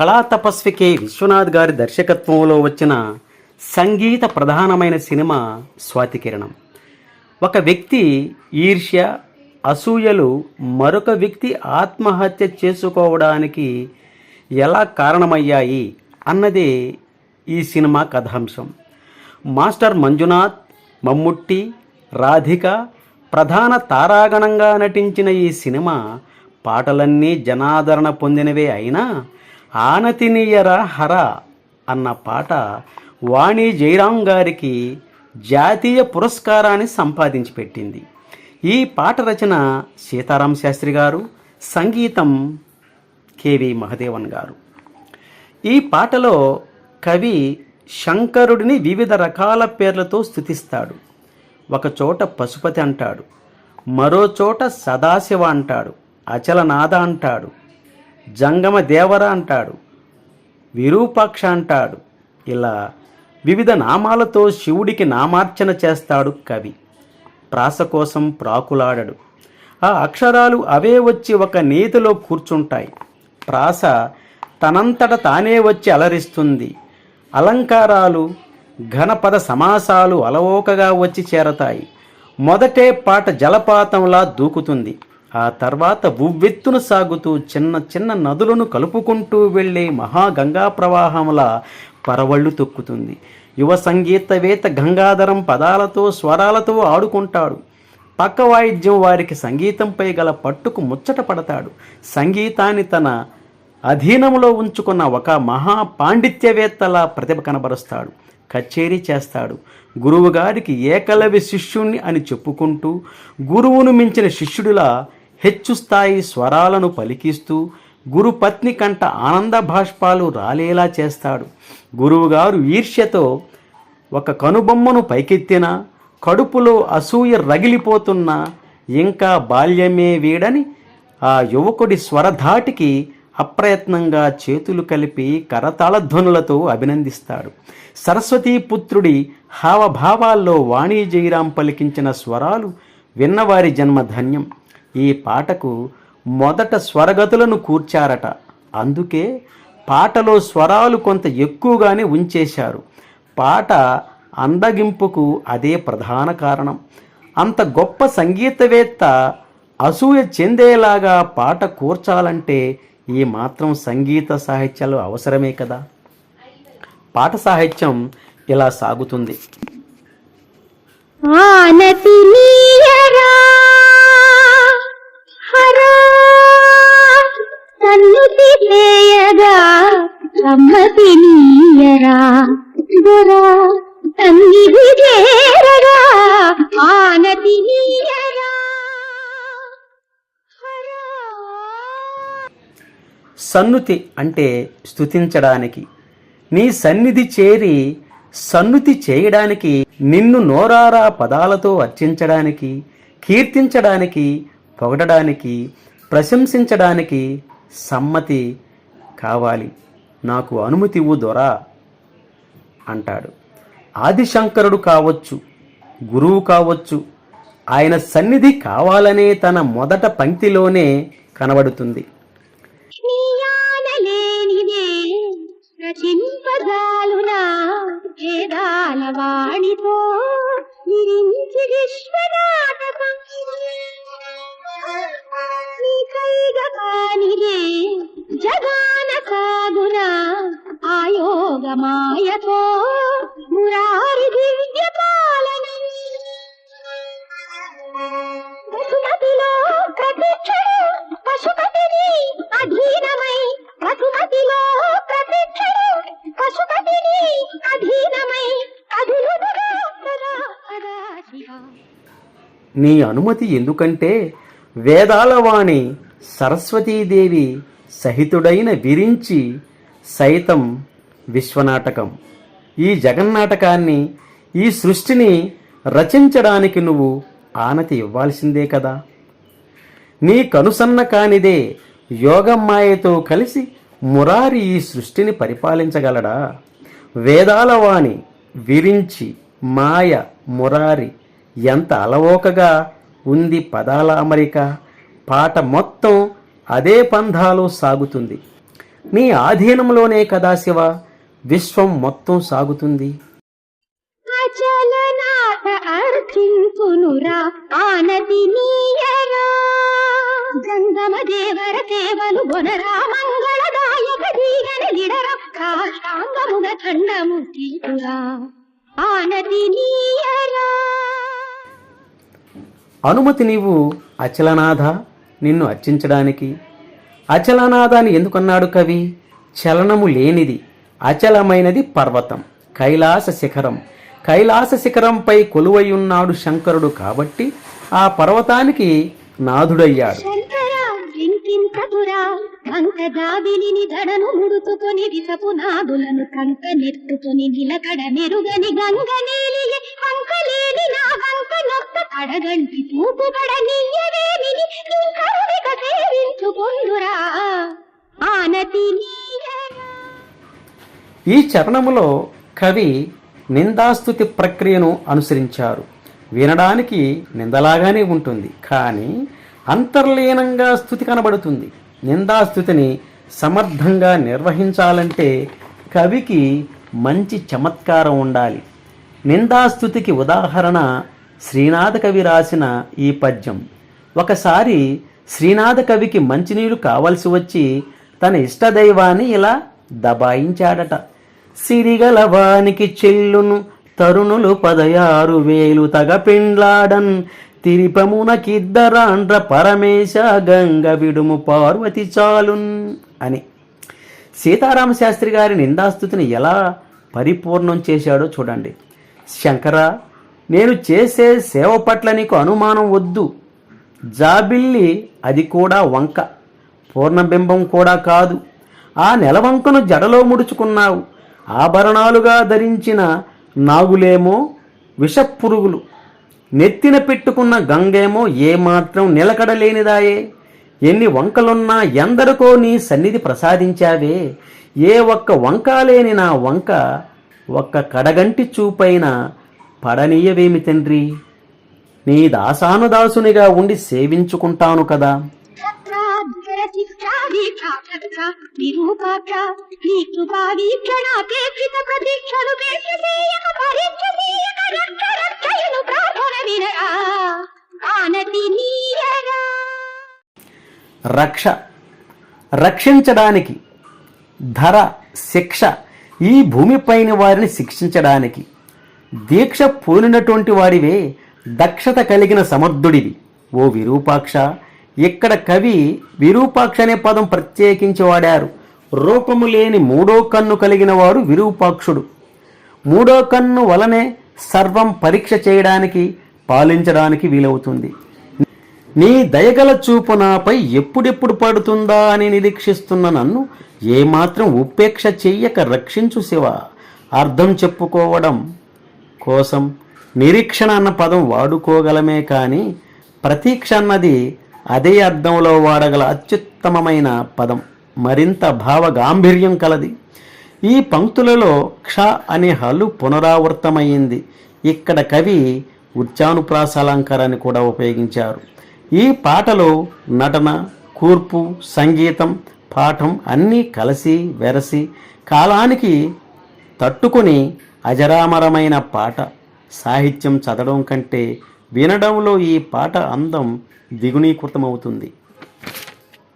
కళా తపస్వి కె విశ్వనాథ్ గారి దర్శకత్వంలో వచ్చిన సంగీత ప్రధానమైన సినిమా స్వాతికిరణం ఒక వ్యక్తి ఈర్ష్య అసూయలు మరొక వ్యక్తి ఆత్మహత్య చేసుకోవడానికి ఎలా కారణమయ్యాయి అన్నదే ఈ సినిమా కథాంశం. మాస్టర్ మంజునాథ్ మమ్ముట్టి రాధిక ప్రధాన తారాగణంగా నటించిన ఈ సినిమా పాటలన్నీ జనాదరణ పొందినవే అయినా ఆనతినీయర హర అన్న పాట వాణి జయరాం గారికి జాతీయ పురస్కారాన్ని సంపాదించి పెట్టింది. ఈ పాట రచన సీతారాం శాస్త్రి గారు సంగీతం కేవి మహదేవన్ గారు. ఈ పాటలో కవి శంకరుడిని వివిధ రకాల పేర్లతో స్థుతిస్తాడు ఒకచోట పశుపతి అంటాడు మరో చోట సదాశివ అంటాడు అచలనాథ అంటాడు జంగమ దేవర అంటాడు విరూపాక్ష అంటాడు. ఇలా వివిధ నామాలతో శివుడికి నామార్చన చేస్తాడు కవి. ప్రాస కోసం ప్రాకులాడడు. ఆ అక్షరాలు అవే వచ్చి ఒక నీతిలో కూర్చుంటాయి. ప్రాస తనంతట తానే వచ్చి అలరిస్తుంది. అలంకారాలు ఘనపద సమాసాలు అలవోకగా వచ్చి చేరతాయి. మొదటే పాట జలపాతంలా దూకుతుంది. ఆ తర్వాత ఉవ్వెత్తున సాగుతూ చిన్న చిన్న నదులను కలుపుకుంటూ వెళ్ళే మహాగంగా ప్రవాహంలా పరవళ్ళు తొక్కుతుంది. యువ సంగీతవేత్త గంగాధరం పదాలతో స్వరాలతో ఆడుకుంటాడు. పక్క వాయిద్యం వారికి సంగీతంపై గల పట్టుకు ముచ్చట పడతాడు. సంగీతాన్ని తన అధీనంలో ఉంచుకున్న ఒక మహా పాండిత్యవేత్తలా ప్రతిభ కనబరుస్తాడు. కచేరీ చేస్తాడు. గురువుగారికి ఏకలవి శిష్యుణ్ణి అని చెప్పుకుంటూ గురువును మించిన శిష్యుడిలా హెచ్చు స్థాయి స్వరాలను పలికిస్తూ గురుపత్ని కంట ఆనంద భాష్పాలు రాలేలా చేస్తాడు. గురువుగారు ఈర్ష్యతో ఒక కనుబొమ్మను పైకెత్తిన కడుపులో అసూయ రగిలిపోతున్నా ఇంకా బాల్యమే వీడని ఆ యువకుడి స్వరధాటికి అప్రయత్నంగా చేతులు కలిపి కరతాళధ్వనులతో అభినందిస్తాడు. సరస్వతీ పుత్రుడి హావభావాల్లో వాణి జయరాం పలికించిన స్వరాలు విన్నవారి జన్మ ధన్యం ఈ పాటకు మొదట స్వరగతులను కూర్చారట. అందుకే పాటలో స్వరాలు కొంత ఎక్కువగానే ఉంచేశారు. పాట అందగింపుకు అదే ప్రధాన కారణం. అంత గొప్ప సంగీతవేత్త అసూయ చెందేలాగా పాట కూర్చాలంటే ఈ మాత్రం సంగీత సాహిత్యాలు అవసరమే కదా. పాట సాహిత్యం ఇలా సాగుతుంది. ఆనతి నీయరా చేయగా సమ్మతి దొరా తన్నిధి చేరగా ఆనతి సన్నుతి అంటే స్తుతించడానికి. నీ సన్నిధి చేరి సన్నుతి చేయడానికి నిన్ను నోరారా పదాలతో అర్చించడానికి కీర్తించడానికి పొగడడానికి ప్రశంసించడానికి సమ్మతి కావాలి. నాకు అనుమతి ఇవ్వు దొరా అంటాడు. ఆదిశంకరుడు కావచ్చు గురువు కావచ్చు ఆయన సన్నిధి కావాలనే తన మొదట పంక్తిలోనే కనబడుతుంది. జగా ఆయోగ మాయతో మురారి దివ్య పాలన వసుమతిలో ప్రతిక్షణం పశుపతిని అధీనమై వసుమతిలో ప్రతిక్షణం పశుపతిని అధీనమై అధులుగా సదా సదా నీ అనుమతి ఎందుకంటే వేదాల వాణి సరస్వతీదేవి సహితుడైన విరించి సైతం విశ్వనాటకం. ఈ జగన్నాటకాన్ని ఈ సృష్టిని రచించడానికి నువ్వు ఆనతి ఇవ్వాల్సిందే కదా. నీ కనుసన్న కానిదే యోగమ్మాయతో కలిసి మురారి ఈ సృష్టిని పరిపాలించగలడా? వేదాల వాణి విరించి మాయ మురారి ఎంత అలవోకగా ఉంది పదాల అమరిక. పాట మొత్తం అదే పంధాలో సాగుతుంది. నీ ఆధీనంలోనే కదా శివ. విశ్వం మొత్తం సాగుతుంది. అచలనాథ నీయరా గంగమ దేవర సేవలు మంగళదాయక నీయరా అనుమతి నీవు అచలనాథ నిన్ను అర్చించడానికి. అచలనాథ అని ఎందుకన్నాడు కవి? చలనము లేనిది. అచలమైనది పర్వతం కైలాస శిఖరం. కైలాస శిఖరంపై కొలువై ఉన్నాడు శంకరుడు కాబట్టి ఆ పర్వతానికి నాథుడయ్యాడు. శంకరా కంక జాబిలిని దడను ముడుచుకొని విసపు కంక నెత్తుకొని నిలకడ గంగ నా నొక్క కడగంటి నీ సేవించుకొందురా ఈ చరణములో కవి నిందాస్తుతి ప్రక్రియను అనుసరించారు. వినడానికి నిందలాగానే ఉంటుంది. కానీ అంతర్లీనంగా స్థుతి కనబడుతుంది. నిందాస్థుతిని సమర్థంగా నిర్వహించాలంటే కవికి మంచి చమత్కారం ఉండాలి. నిందాస్తుతికి ఉదాహరణ శ్రీనాథ కవి రాసిన ఈ పద్యం. ఒకసారి శ్రీనాథ కవికి మంచినీరు కావలసి వచ్చి తన ఇష్టదైవాన్ని ఇలా దబాయించాడట. సిరిగలవానికి చెల్లును తరుణులు పదయారు వేలు తగ పిండ్లాడన్ తిరిపమునకిద్దరాండ్ర పరమేశ గంగ విడుము పార్వతి చాలున్ అని. సీతారామ శాస్త్రి గారి నిందాస్తుతిని ఎలా పరిపూర్ణం చేశాడో చూడండి. శంకర నేను చేసే సేవ పట్ల నీకు అనుమానం వద్దు. జాబిల్లి అది కూడా వంక. పూర్ణబింబం కూడా కాదు. ఆ నెలవంకను జడలో ముడుచుకున్నావు. ఆభరణాలుగా ధరించిన నాగులేమో విషపురుగులు. నెత్తిన పెట్టుకున్న గంగేమో ఏమాత్రం నిలకడలేనిదాయే. ఎన్ని వంకలున్నా ఎందరికో నీ సన్నిధి ప్రసాదించావే. ఏ ఒక్క వంక లేని నా వంక ఒక్క కడగంటి చూపైన పడనీయవేమి తండ్రి? నీ దాసానుదాసునిగా ఉండి సేవించుకుంటాను కదా. నిరూపాక్ష నీ ప్రతీక్షలు రక్ష ప్రార్థన వినరా ఆనతి నీయరా రక్ష రక్షించడానికి ధర శిక్ష ఈ భూమిపైన వారిని శిక్షించడానికి దీక్ష పోలినటువంటి వారివే దక్షత కలిగిన సమర్థుడివి. ఓ విరూపాక్ష ఇక్కడ కవి విరూపాక్ష అనే పదం ప్రత్యేకించి వాడారు రూపము లేని మూడో కన్ను కలిగిన వాడు విరూపాక్షుడు. మూడో కన్ను వలనే సర్వం పరీక్ష చేయడానికి పాలించడానికి వీలవుతుంది. నీ దయగల చూపు నాపై ఎప్పుడెప్పుడు పడుతుందా అని నిరీక్షిస్తున్న నన్ను ఏమాత్రం ఉపేక్ష చెయ్యక రక్షించు శివ. అర్థం చెప్పుకోవడం కోసం నిరీక్షణ అన్న పదం వాడుకోగలమే కానీ ప్రతీక్ష అన్నది అదే అర్థంలో వాడగల అత్యుత్తమమైన పదం. మరింత భావ గాంభీర్యం కలది. ఈ పంక్తులలో క్ష అనే హలు పునరావృతమైంది. ఇక్కడ కవి ఉచ్చానుప్రాసాలంకారాన్ని కూడా ఉపయోగించారు. ఈ పాటలో నటన కూర్పు సంగీతం పాఠం అన్నీ కలిసి వెరసి కాలానికి తట్టుకొని అజరామరమైన పాట. సాహిత్యం చదవడం కంటే వినడంలో ఈ పాట అందం ద్విగుణీకృతమవుతుంది.